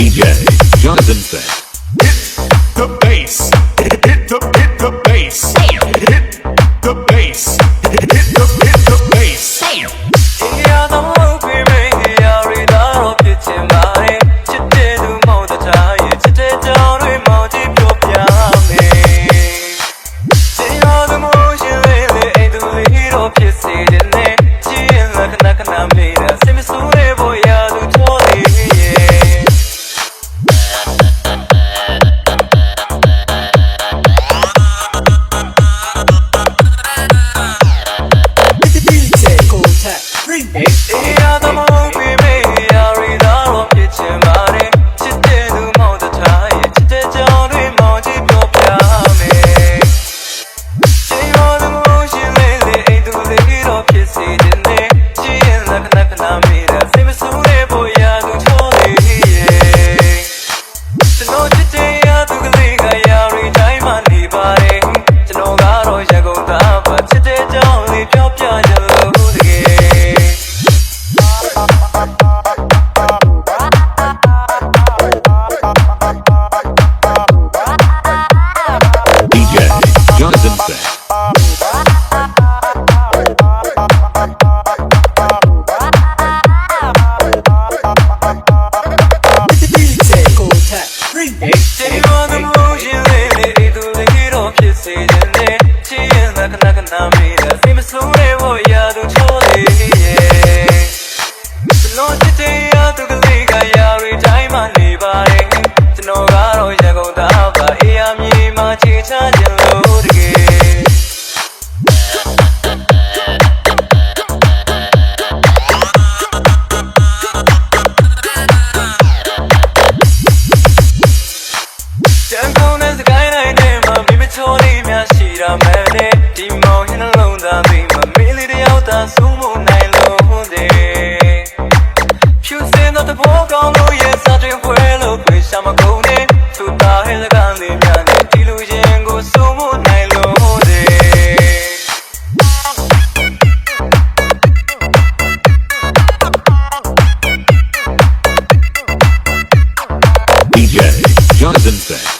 DJ Jonathan Fett. သာပြီးမမေးလေးတယောက်သာဆုံးမနိုင်လို့တဲ့ဖြူစင်းတော့တဘောကောင်းလို့ရဲ့စားတွေဖွဲလို့တွေ့ရှာမကုန်နဲ့သူသားဟဲ့လကန်လေးများနဲ့ဒီလူချင်းကိုဆုံးမနိုင်လို့တဲ့ DJ Jonathan Fett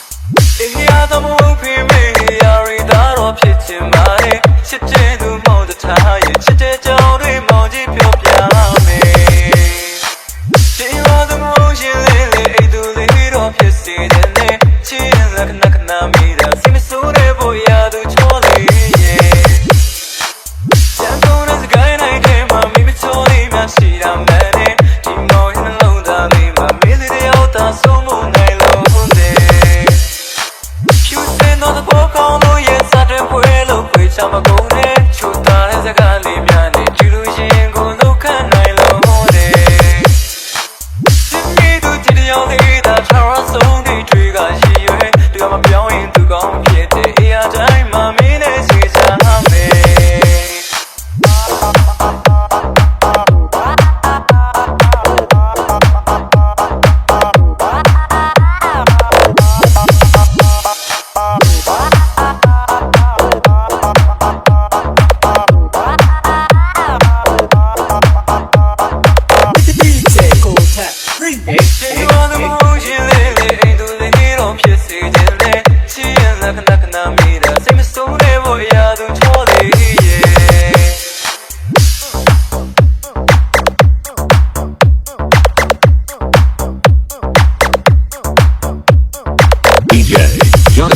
သောသဘောကောင်းလို့ရဲ့စတဲ့ပွဲလို့ခွေချမကုန်နဲ့ချူတာတဲ့စကားလေးများ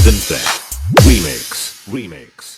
Set. Remix. Remix.